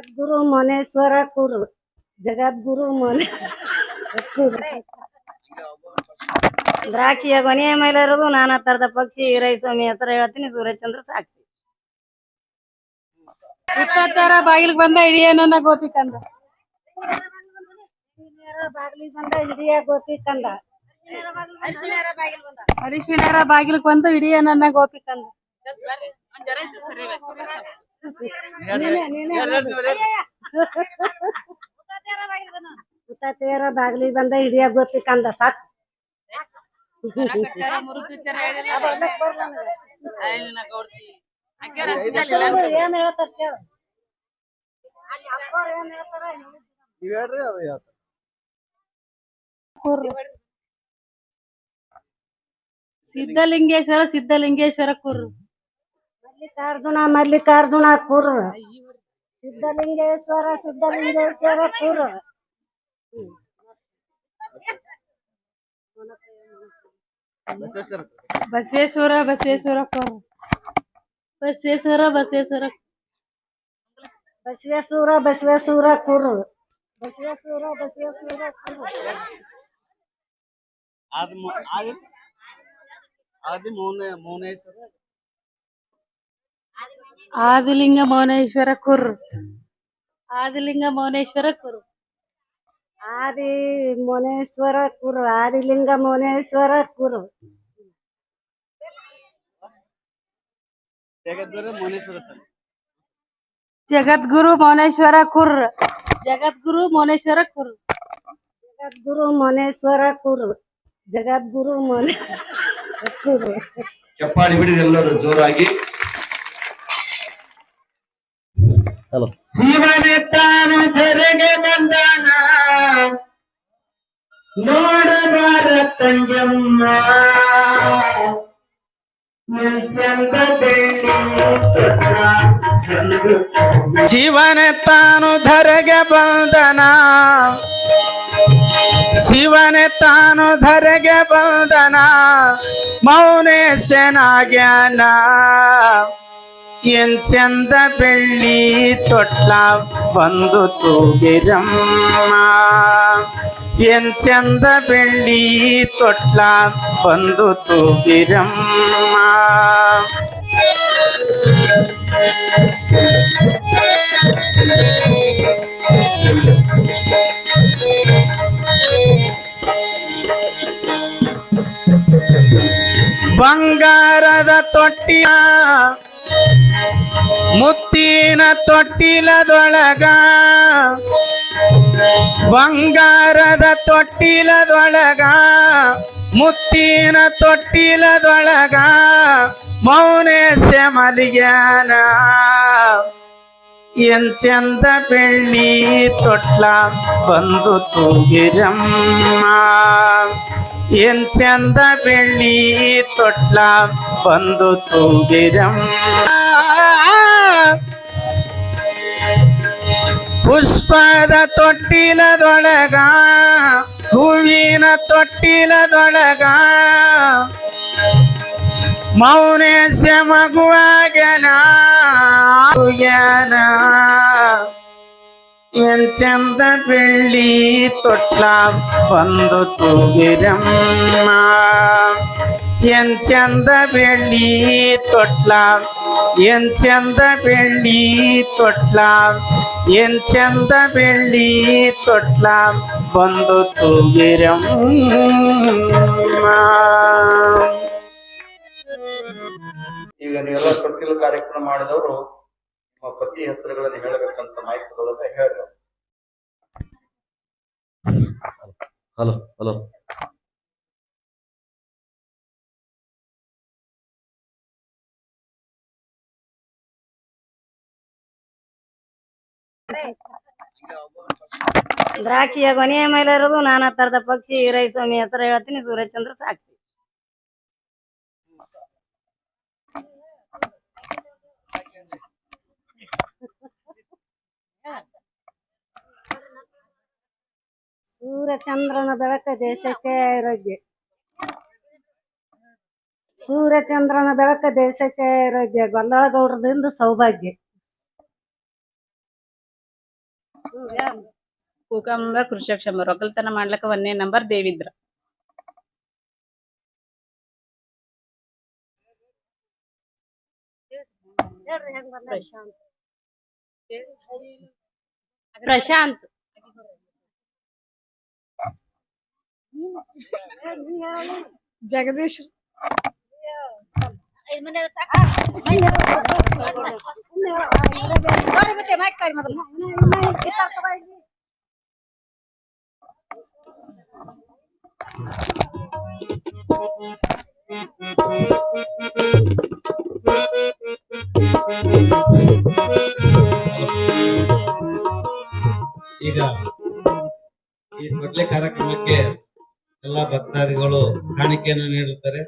ಜಗದ್ಗುರು ಮನೇಶ್ವರ ಕುರು. ಜಗದ್ಗುರು ಮನೇಶ್ವರ ಕುರು. ದ್ರಾಕ್ಷಿಯ ಕೊನೆಯ ಮೇಲೆ ಇರೋದು ನಾನಾ ತರದ ಪಕ್ಷಿ. ಸ್ವಾಮಿ ಹೆಸರು ಹೇಳ್ತೀನಿ ಸೂರ್ಯಚಂದ್ರ ಸಾಕ್ಷಿ. ಇಪ್ಪತ್ತಾರ ಬಾಗಿಲಿಗೆ ಬಂದ ಹಿಡಿಯನ ಗೋಪಿಕಂದ ಬಾಗಿಲಿಗೆ ಬಂದ ಹಿರಿಯ ಗೋಪಿ ಬಂದ. ಹರಿಶಿಣರ ಬಾಗಿಲಿಗೆ ಬಂದು ಹಿಡಿಯನ ಗೋಪಿ ಕಂದ ಬಾಗ್ಲಿ ಬಂದ ಹಿಡಿಯ ಗೊತ್ತಿಕ್ಕಂದ ಕಂದ ಸಾಕು ಏನ್ ಹೇಳ್ತಾರ ಕೇಳು ಅಲ್ಲಿ ಅಪ್ಪವ್ರು ಹೇಳ್ತಾರ ನೀವ್ ಹೇಳ್ರಿ ಅದು ಹೇಳ್ತಾರೆ ಸಿದ್ಧಲಿಂಗೇಶ್ವರ ಸಿದ್ಧಲಿಂಗೇಶ್ವರ ಕುರ್ರು. ಮಲ್ಲಿಕಾರ್ಜುನ ಮಲ್ಲಿಕಾರ್ಜುನ ಕುರು. ಸಿದ್ಧಲಿಂಗೇಶ್ವರ ಸಿದ್ಧಲಿಂಗೇಶ್ವರ ಕುರು. ಬಸವೇಶ್ವರ. ಬಸವೇಶ್ವರ ಬಸವೇಶ್ವರ ಕುರ್ರು ಬಸವೇಶ್ವರ ಬಸವೇಶ್ವರ ಬಸವೇಶ್ವರ ಬಸವೇಶ್ವರ ಕುರು. ಬಸವೇಶ್ವರ ಬಸವೇಶ್ವರ ಕುರು. ಆದಿ ಮೂ- ಆದಿ ಆದಿ ಮೌನ ಮೌನೇಶ್ವರ. ಆದಿಲಿಂಗ ಮೌನೇಶ್ವರ ಕುರ್ರು ಆದಿಲಿಂಗ ಮೌನೇಶ್ವರ ಕುರು. ಆದಿ ಮೌನೇಶ್ವರ ಕುರು ಆದಿಲಿಂಗ ಮೌನೇಶ್ವರ ಕುರು. ಜಗದ್ಗುರು ಮೌನೇಶ್ವರ ಕುರ್. ಜಗದ್ಗುರು ಮೌನೇಶ್ವರ ಕುರ್ರು ಜಗದ್ಗುರು ಮೌನೇಶ್ವರ ಕುರ್ರು ಜಗದ್ಗುರು ಮೌನೇಶ್ವರ ಕುರು. ಜಗದ್ಗುರು ಮೌನೇಶ್ವರ ಕುರು. ಚಪ್ಪಾಳಿ ಬಿಡಿದ ಎಲ್ಲರೂ ಜೋರಾಗಿ ಹಲೋ ಶಿವನೇ ತಾನು ಧರೆಗೆ ಬಂದಾನ. ನೋಡಬಾರ ತಂಗಮ್ಮ ಮುಂಚಂದ ಶಿವನ ತಾನು ಧರೆಗೆ ಬಂದನ. ಶಿವನ ತಾನು ಧರೆಗೆ ಬಂದನ. ಮೌನೇಶನಾಗ್ಯಾನ ಚಂದ ಬೆಳ್ಳಿ ತೊಟ್ಲ ಬಂದು ತೂಗಿರಮ್ಮ. ಎಂಚಂದ ಬೆಳ್ಳಿ ತೊಟ್ಲ ಬಂದು ತೂಗಿರಮ್ಮ. ಬಂಗಾರದ ತೊಟ್ಟಿಯ ಮುತ್ತಿನ ತೊಟ್ಟಿಲದೊಳಗ, ಬಂಗಾರದ ತೊಟ್ಟಿಲದೊಳಗ, ಮುತ್ತಿನ ತೊಟ್ಟಿಲದೊಳಗ ಮೌನೇಶ ಮಲಿಗ್ಯಾನ ಚಂದ ಬೆಳ್ಳಿ ತೊಟ್ಲ ಬಂದು ತೂಗಿರಮ್ಮ. ಚಂದ ಬೆಳ್ಳಿ ತೊಟ್ಲ ಬಂದು ತೂಗಿರಮ್ಮ. ಪುಷ್ಪದ ತೊಟ್ಟಿಲದೊಳಗ ಹೂವಿನ ತೊಟ್ಟಿಲದೊಳಗ ಮೌನೇಶ ಮಗುವಾಗನ ಆಗ್ಯಾನ. ಚಂದ ಬೆಳ್ಳಿ ತೊಟ್ಲ ಬಂದು ತೂಗಿರಮ್ಮ ಎಂಚಂದ ಬೆಳ್ಳಿ ತೊಟ್ಲ ಎಂಚಂದ ಬೆಳ್ಳಿ ತೊಟ್ಲ. ಎಂಚಂದ ಬೆಳ್ಳಿ ತೊಟ್ಲ ಬಂದು ತೂಗಿರಮ್ಮ. ಈಗ ನೀವೆಲ್ಲ ತೊಟ್ಟಿಲು ಕಾರ್ಯಕ್ರಮ ಮಾಡಿದವರು ನಿಮ್ಮ ಪತಿ ಹೆಸರುಗಳನ್ನು ಹೇಳಬೇಕಂತ ಮಾಹಿತಿಗಳನ್ನ ಹೇಳ ಹಲೋ ಹಲೋ. ದ್ರಾಕ್ಷಿಯ ಕೊನೆಯ ಮೇಲೆ ಇರೋದು ನಾನಾ ತರದ ಪಕ್ಷಿ ಸ್ವಾಮಿ ಹೆಸರು ಹೇಳ್ತೀನಿ, ಸೂರ್ಯಚಂದ್ರ ಸಾಕ್ಷಿ. ಸೂರ್ಯಚಂದ್ರನ ಬೆಳಕ ದೇಶಕ್ಕೆ ಆರೋಗ್ಯ. ಸೂರ್ಯಚಂದ್ರನ ಬೆಳಕ ದೇಶಕ್ಕೆ ಆರೋಗ್ಯ. ಗೊಲ್ಲಳ ಗೌಡ್ರದಿಂದ ಸೌಭಾಗ್ಯ. ಕೂಕಂಬ ಕೃಷಕ್ಷಂಬ ಒಕ್ಕಲ್ತನ ಮಾಡ್ಲಕ್ಕ ಒಂದೇ ನಂಬರ್ ದೇವಿದ್ರ. ಪ್ರಶಾಂತ್. ಜಗದೀಶ್. ಈಗ ಈ ಮೊದಲೇ ಕಾರ್ಯಕ್ರಮಕ್ಕೆ ಎಲ್ಲ ಭಕ್ತಾದಿಗಳು ಕಾಣಿಕೆಯನ್ನು ನೀಡುತ್ತಾರೆ.